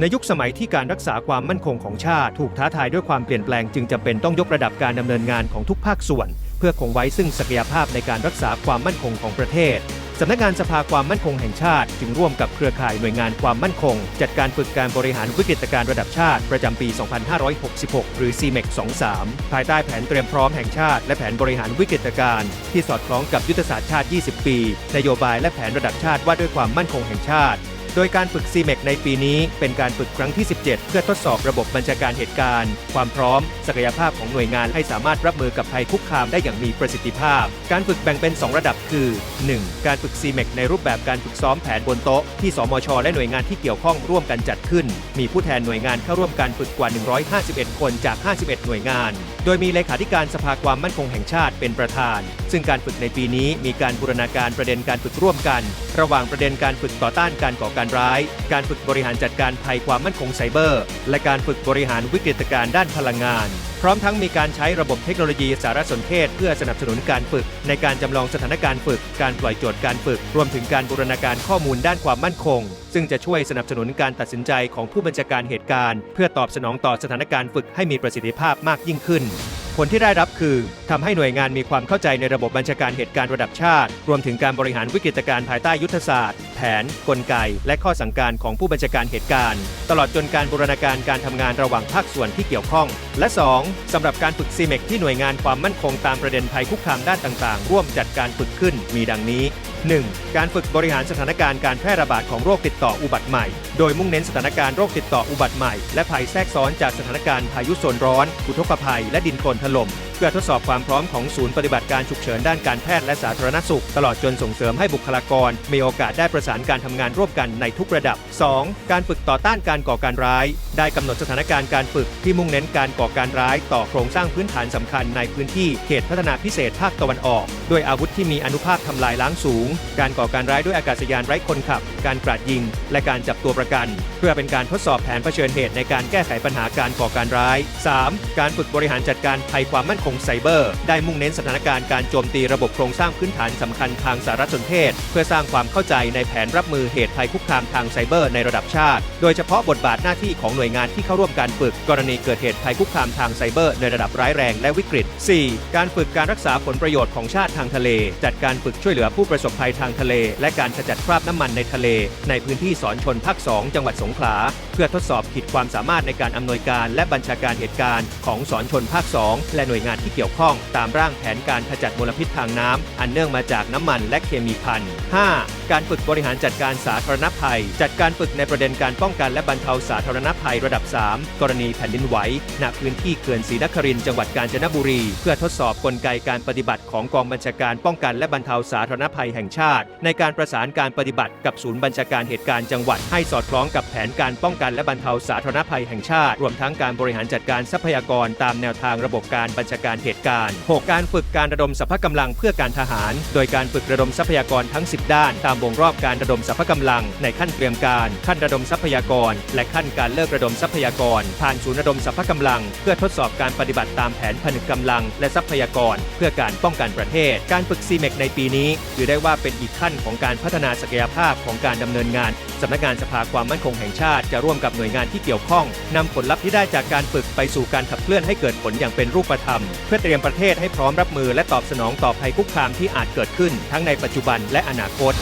ในยุคสมัยที่การรักษาความมั่นคงของชาติถูกท้าทายด้วยความเปลี่ยนแปลงจึงจำเป็นต้องยกระดับการดำเนินงานของทุกภาคส่วน เพื่อคงไว้ซึ่งศักยภาพในการรักษาความมั่นคงของประเทศสำนักงานสภาความมั่นคงแห่งชาติ จึงร่วมกับเครือข่ายหน่วยงานความมั่นคง จัดการฝึกการบริหารวิกฤตการระดับชาติ ประจำปี 2566 หรือ CMEC 23 ภายใต้แผนเตรียมพร้อมแห่งชาติ และแผนบริหารวิกฤตการณ์ที่สอดคล้องกับยุทธศาสตร์ชาติ 20 ปี นโยบายและแผนระดับชาติว่าด้วยความมั่นคงแห่งชาติ โดยการฝึก CMEC ในปีนี้เป็นการฝึกครั้งที่ 17 เพื่อทดสอบระบบบัญชาการเหตุการณ์ ความพร้อม ศักยภาพของหน่วยงานให้สามารถรับมือกับภัยคุกคามได้อย่างมีประสิทธิภาพ การฝึกแบ่งเป็น 2 ระดับคือ 1. การฝึก CMEC ในรูปแบบการฝึกซ้อมแผนบนโต๊ะที่สมช และหน่วยงานที่เกี่ยวข้องร่วมกันจัดขึ้น มีผู้แทนหน่วยงานเข้าร่วมการฝึกกว่า 151 คนจาก 51 หน่วยงาน โดยมีเลขาธิการสภาความมั่นคงแห่งชาติเป็นประธาน ซึ่งการฝึกในปีนี้มีการบูรณาการประเด็นการฝึกร่วมกัน ระหว่างประเด็นการฝึกต่อต้านการก่อการร้าย การฝึกบริหารจัดการภัยความมั่นคงไซเบอร์ และการฝึกบริหารวิกฤตการณ์ด้านพลังงาน พร้อมทั้งมีการใช้ระบบเทคโนโลยีสารสนเทศ เพื่อสนับสนุนการฝึก ในการจำลองสถานการณ์ฝึก การปล่อยโจทย์การฝึก รวมถึงการบูรณาการข้อมูลด้านความมั่นคง ซึ่งจะช่วยสนับสนุนการตัดสินใจของผู้บัญชาการเหตุการณ์ เพื่อตอบสนองต่อสถานการณ์ฝึกให้มีประสิทธิภาพมากยิ่งขึ้นผลที่ได้รับคือทำให้หน่วยงานมีความเข้าใจในระบบบัญชาการเหตุการณ์ระดับชาติ รวมถึงการบริหารวิกฤตการณ์ภายใต้ยุทธศาสตร์ แผน กลไก และข้อสั่งการของผู้บัญชาการเหตุการณ์ ตลอดจนการบูรณาการการทำงานระหว่างภาคส่วนที่เกี่ยวข้อง และ 2. สำหรับการฝึกซีเมกที่หน่วยงานความมั่นคงตามประเด็นภัยคุกคามด้านต่างๆ ร่วมจัดการฝึกขึ้น มีดังนี้ 1. การฝึกบริหารสถานการณ์การแพร่ระบาดของโรคติดต่ออุบัติใหม่ โดยมุ่งเน้นสถานการณ์โรคติดต่ออุบัติใหม่ และภัยแทรกซ้อนจากสถานการณ์พายุโซนร้อนอุทกภัย และดินโคลนถล่ม พื่อทดสอบความพร้อมของศูนย์ปฏิบัติการฉุกเฉินด้านการแพทย์และสาธารณสุข ตลอดจนส่งเสริมให้บุคลากร มีโอกาสได้ประสานการทำงานร่วมกันในทุกระดับ 2. การฝึกต่อต้านการก่อการร้าย ได้กำหนดสถานการณ์การฝึกที่มุ่งเน้นการก่อการร้าย ต่อโครงสร้างพื้นฐานสำคัญในพื้นที่เขตพัฒนาพิเศษภาคตะวันออก ด้วยอาวุธที่มีอนุภาคทำลายล้างสูง การก่อการร้ายด้วยอากาศยานไร้คนขับ การกราดยิง และการจับตัวประกัน เพื่อเป็นการทดสอบแผนเผชิญเหตุในการแก้ไขปัญหาการก่อการร้าย 3. การฝึกบริหารจัดการภัยความมั่นคงไซเบอร์ ได้มุ่งเน้นสถานการณ์การโจมตีระบบโครงสร้างพื้นฐานสำคัญทางสารสนเทศ เพื่อสร้างความเข้าใจในแผนรับมือเหตุภัยคุกคามทางไซเบอร์ในระดับชาติ โดยเฉพาะบทบาทหน้าที่ของหน่วยงานที่เข้าร่วมการฝึกกรณีเกิดเหตุภัยคุกคามทางไซเบอร์ในระดับร้ายแรงและวิกฤต 4. การฝึกการรักษาผลประโยชน์ของชาติทางทะเล จัดการฝึกช่วยเหลือผู้ประสบภัยทางทะเล และการขจัดคราบน้ำมันในทะเล ในพื้นที่สอนชนภาค 2 จังหวัดสงขลา เพื่อทดสอบขีดความสามารถในการอำนวยการและบัญชาการเหตุการณ์ของสอนชนภาค 2 และหน่วยงานที่เกี่ยวข้องตามร่างแผนการขจัดมลพิษทางน้ำอันเนื่องมาจากน้ำมันและเคมีพัน 5. การฝึกบริหารจัดการสาธารณภัย จัดการฝึกในประเด็นการป้องกันและบรรเทาสาธารณภัยระดับ 3 กรณีแผ่นดินไหวณพื้นที่เขื่อนศรีนครินทร์จังหวัดกาญจนบุรี เพื่อทดสอบกลไกการปฏิบัติของกองบัญชาการป้องกันและบรรเทาสาธารณภัยแห่งชาติ ในการประสานการปฏิบัติกับศูนย์บัญชาการเหตุการณ์จังหวัดให้สอดคล้องกับแผนการป้องกันและบรรเทาสาธารณภัยแห่งชาติ รวมทั้งการบริหารจัดการทรัพยากรตามแนวทางระบบการบัญชาการเหตุการณ์ 6. การฝึกการระดมสรรพกำลังเพื่อการทหาร โดยการฝึกระดมทรัพยากรทั้ง 10 ด้าน ตามวงรอบการระดมสรรพกำลัง ในขั้นเตรียมการ ขั้นระดมทรัพยากร และขั้นการเลิกระดมทรัพยากร ผ่านศูนย์ระดมสรรพกำลัง เพื่อทดสอบการปฏิบัติตามแผนผนึกกำลัง และทรัพยากร เพื่อการป้องกันประเทศ การฝึกซีเมกในปีนี้ถือได้ว่าเป็นอีกขั้นของการพัฒนาศักยภาพของการดำเนินงาน สำนักงานสภาความมั่นคงแห่งชาติจะร่วมกับหน่วยงานที่เกี่ยวข้องนำผลลัพธ์ที่ได้จากการฝึกไปสู่การขับเคลื่อนให้เกิดผลอย่างเป็นรูปธรรม เพื่อเตรียมประเทศให้พร้อมรับมือและตอบสนองต่อภัยคุกคามที่อาจเกิดขึ้น ทั้งในปัจจุบันและอนาคต